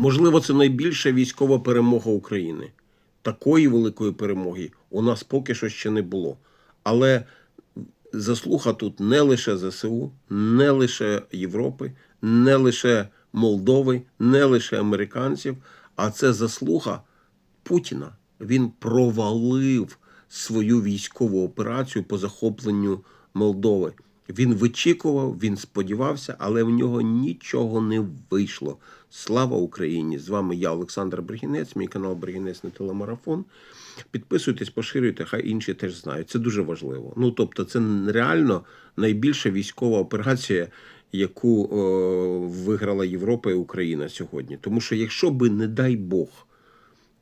Можливо, це найбільша військова перемога України. Такої великої перемоги у нас поки що ще не було. Але заслуга тут не лише ЗСУ, не лише Європи, не лише Молдови, не лише американців, а це заслуга Путіна. Він провалив свою військову операцію по захопленню Молдови. Він вичікував, він сподівався, але в нього нічого не вийшло. Слава Україні! З вами я, Олександр Бригінець, мій канал Бригінець на телемарафон. Підписуйтесь, поширюйте, хай інші теж знають. Це дуже важливо. Ну тобто, це реально найбільша військова операція, яку е, виграла Європа і Україна сьогодні. Тому що, якщо би, не дай Бог,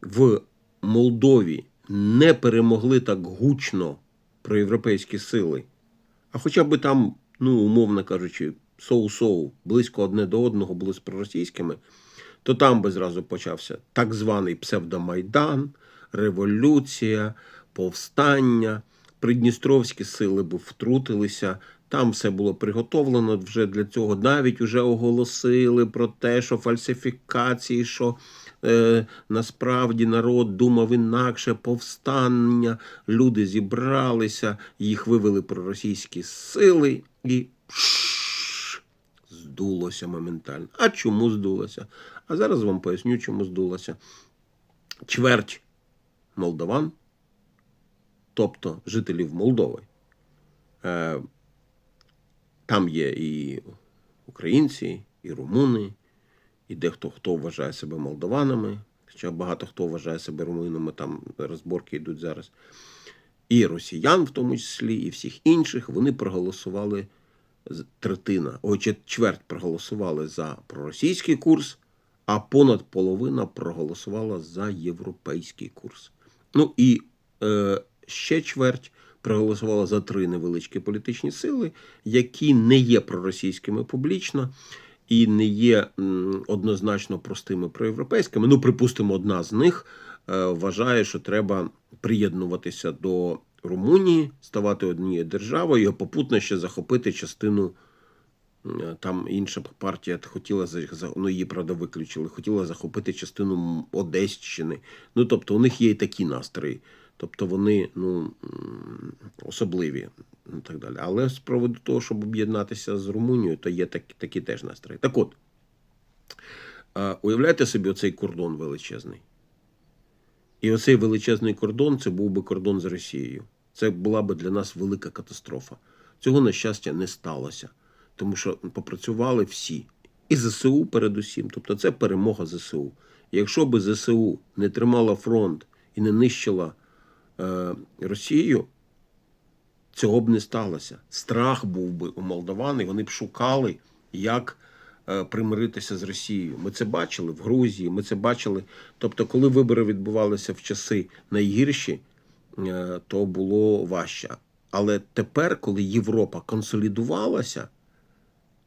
в Молдові не перемогли так гучно проєвропейські сили, а хоча б там, ну, умовно кажучи, соу-соу, близько одне до одного були з проросійськими, то там би зразу почався так званий псевдомайдан, революція, повстання. Придністровські сили б втрутилися, там все було приготовлено вже для цього. Навіть вже оголосили про те, що фальсифікації, що е, насправді народ думав інакше, повстання. Люди зібралися, їх вивели проросійські сили і здулося моментально. А чому здулося? А зараз вам поясню, чому здулося. Чверть молдаван, тобто жителів Молдови. Е, там є і українці, і румуни, і дехто хто вважає себе молдаванами, хоча багато хто вважає себе румунами, там розборки йдуть зараз. І росіян, в тому числі, і всіх інших, вони проголосували третина, ой, чверть проголосували за проросійський курс, а понад половина проголосувала за європейський курс. Ну і е, ще чверть проголосувала за три невеличкі політичні сили, які не є проросійськими публічно і не є однозначно простими проєвропейськими. Ну, припустимо, одна з них е, вважає, що треба приєднуватися до Румунії, ставати однією державою, а попутно ще захопити частину. е, Там інша партія хотіла ну її правда виключили, хотіла захопити частину Одещини. Ну тобто у них є і такі настрої. Тобто вони ну, особливі і так далі. Але з приводу того, щоб об'єднатися з Румунією, то є такі, такі теж настрої. Так от, уявляєте собі оцей кордон величезний. І оцей величезний кордон це був би кордон з Росією. Це була би для нас велика катастрофа. Цього, на щастя, не сталося, тому що попрацювали всі. І ЗСУ передусім. Тобто це перемога ЗСУ. Якщо би ЗСУ не тримала фронт і не нищила Росію, цього б не сталося. Страх був би у молдаван, і вони б шукали, як е, примиритися з Росією. Ми це бачили в Грузії, ми це бачили. Тобто, коли вибори відбувалися в часи найгірші, е, то було важче. Але тепер, коли Європа консолідувалася,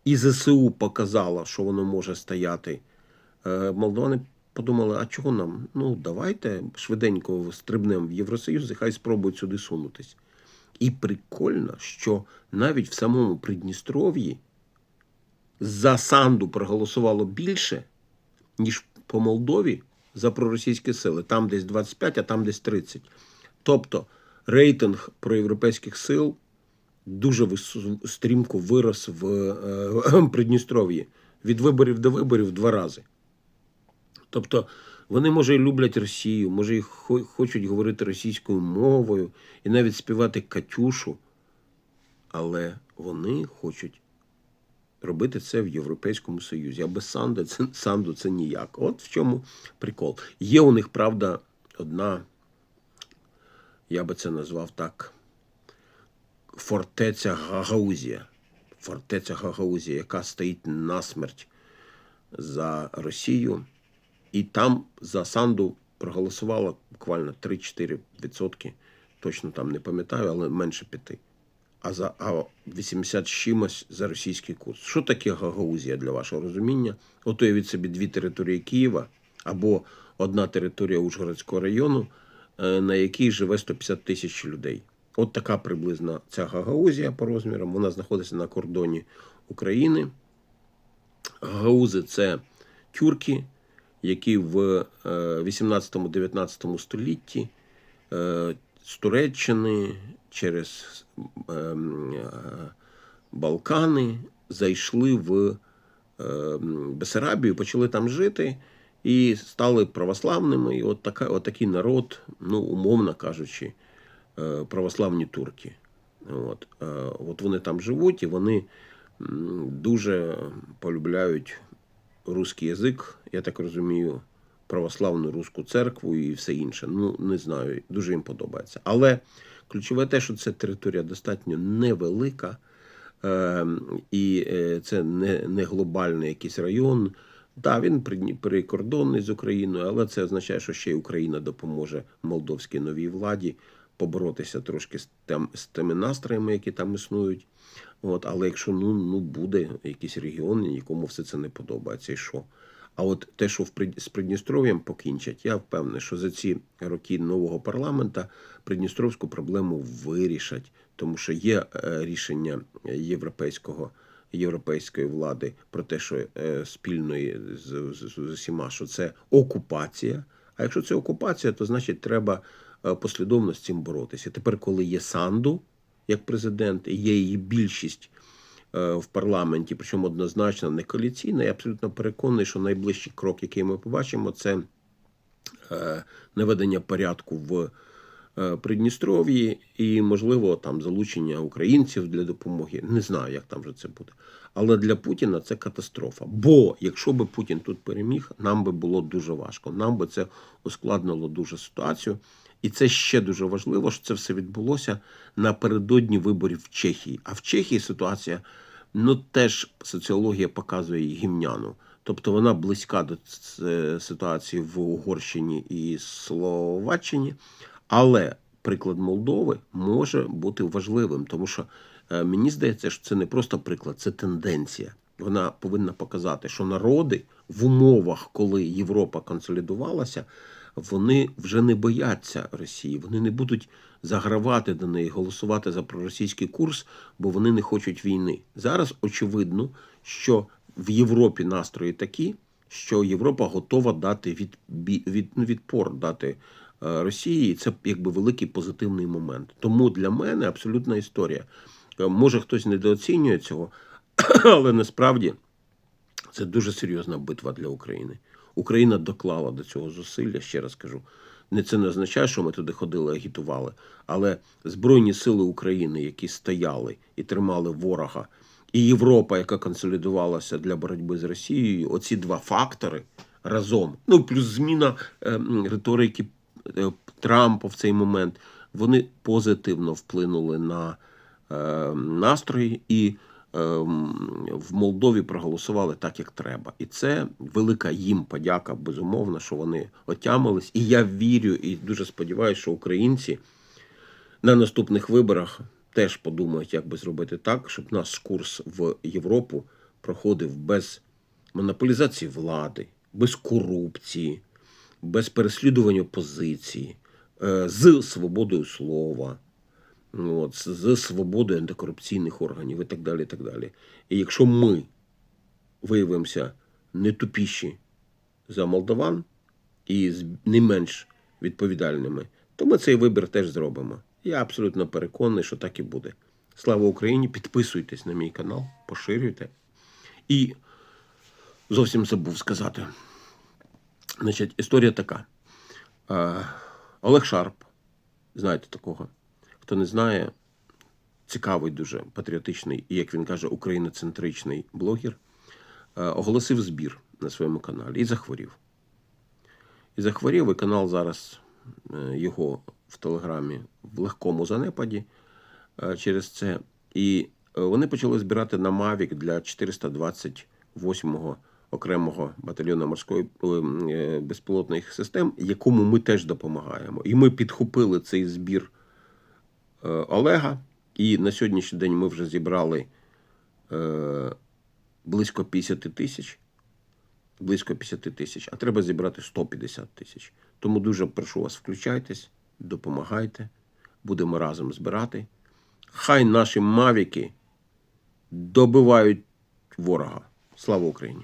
і ЗСУ показала, що воно може стояти, е, молдовани подумали, а чого нам? Ну, давайте швиденько стрибнемо в Євросоюз і хай спробують сюди сунутись. І прикольно, що навіть в самому Придністров'ї за Санду проголосувало більше, ніж по Молдові за проросійські сили. Там десь 25, а там десь 30. Тобто рейтинг проєвропейських сил дуже стрімко вирос в е, Придністров'ї від виборів до виборів два рази. Тобто вони, може, і люблять Росію, може, і хо- хочуть говорити російською мовою і навіть співати Катюшу, але вони хочуть робити це в Європейському Союзі. А без Санду це, Санду це ніяк. От в чому прикол. Є у них, правда, одна, я би це назвав так, фортеця Гагаузія. Фортеця Гагаузія, яка стоїть насмерть за Росію. І там за Санду проголосувало буквально 3-4%. Точно там не пам'ятаю, але менше п'яти. А за а 80 чимось за російський курс. Що таке Гагаузія для вашого розуміння? От уявіть собі дві території Києва або одна територія Ужгородського району, е, на якій живе 150 тисяч людей. От така приблизно ця Гагаузія по розмірам. Вона знаходиться на кордоні України. Гаузи це тюрки, які в е, 18-19 столітті е, з Туреччини через ем, е, Балкани зайшли в е, Бесарабію, почали там жити і стали православними. І от, така, от такий народ, ну, умовно кажучи, е, православні турки. От, е, от вони там живуть і вони дуже полюбляють русський язик, я так розумію, православну руську церкву і все інше. Ну, не знаю, дуже їм подобається. Але ключове те, що це територія достатньо невелика, е, і е, це не, не глобальний якийсь район. Так, він прикордонний з Україною, але це означає, що ще й Україна допоможе молдовській новій владі поборотися трошки з, тем, з тими настроями, які там існують. От, але якщо ну, ну буде якийсь регіон, нікому все це не подобається, і що? А от те, що в з Придністров'ям покінчать, я впевнений, що за ці роки нового парламента Придністровську проблему вирішать, тому що є е, рішення європейського. Європейської влади про те, що е, спільної з, з, з усіма, що це окупація. А якщо це окупація, то значить треба послідовно з цим боротися. Тепер, коли є Санду як президент, і є її більшість е, в парламенті, причому однозначно не коаліційна, я абсолютно переконаний, що найближчий крок, який ми побачимо, це е, наведення порядку в е, Придністров'ї і, можливо, там залучення українців для допомоги. Не знаю, як там вже це буде. Але для Путіна це катастрофа. Бо якщо би Путін тут переміг, нам би було дуже важко. Нам би це ускладнило дуже ситуацію. І це ще дуже важливо, що це все відбулося напередодні виборів в Чехії. А в Чехії ситуація ну теж соціологія показує гімняну. Тобто вона близька до ситуації в Угорщині і Словаччині, але приклад Молдови може бути важливим, тому що е, мені здається, що це не просто приклад, це тенденція. Вона повинна показати, що народи в умовах, коли Європа консолідувалася, вони вже не бояться Росії, вони не будуть загравати до неї, голосувати за проросійський курс, бо вони не хочуть війни. Зараз очевидно, що в Європі настрої такі, що Європа готова дати від, від, ну, відпор дати е, Росії, і це якби великий позитивний момент. Тому для мене абсолютна історія. Е, Може хтось недооцінює цього, але насправді це дуже серйозна битва для України. Україна доклала до цього зусилля, ще раз кажу. Не це не означає, що ми туди ходили, агітували, але Збройні сили України, які стояли і тримали ворога, і Європа, яка консолідувалася для боротьби з Росією, оці два фактори разом, ну плюс зміна е, риторики е, Трампа в цей момент, вони позитивно вплинули на е, настрої і в Молдові проголосували так, як треба. І це велика їм подяка, безумовно, що вони отямились. І я вірю і дуже сподіваюся, що українці на наступних виборах теж подумають, як би зробити так, щоб наш курс в Європу проходив без монополізації влади, без корупції, без переслідування опозиції, е, з свободою слова, от, з- свободою антикорупційних органів і так далі. І, так далі. і якщо ми виявимося не тупіші за молдаван і з- не менш відповідальними, то ми цей вибір теж зробимо. Я абсолютно переконаний, що так і буде. Слава Україні! Підписуйтесь на мій канал, поширюйте. І зовсім забув сказати. Значить, історія така. Олег Шарп, знаєте такого? Хто не знає, цікавий, дуже патріотичний і, як він каже, україноцентричний блогер, е, оголосив збір на своєму каналі і захворів. І захворів, і канал зараз е, його в Телеграмі в легкому занепаді е, через це. І вони почали збирати на Мавік для 428-го окремого батальйону морської безпілотних систем, якому ми теж допомагаємо. І ми підхопили цей збір Олега. І на сьогоднішній день ми вже зібрали е, близько 50 тисяч. Близько 50 тисяч, а треба зібрати 150 тисяч. Тому дуже прошу вас, включайтесь, допомагайте, будемо разом збирати. Хай наші мавіки добивають ворога. Слава Україні!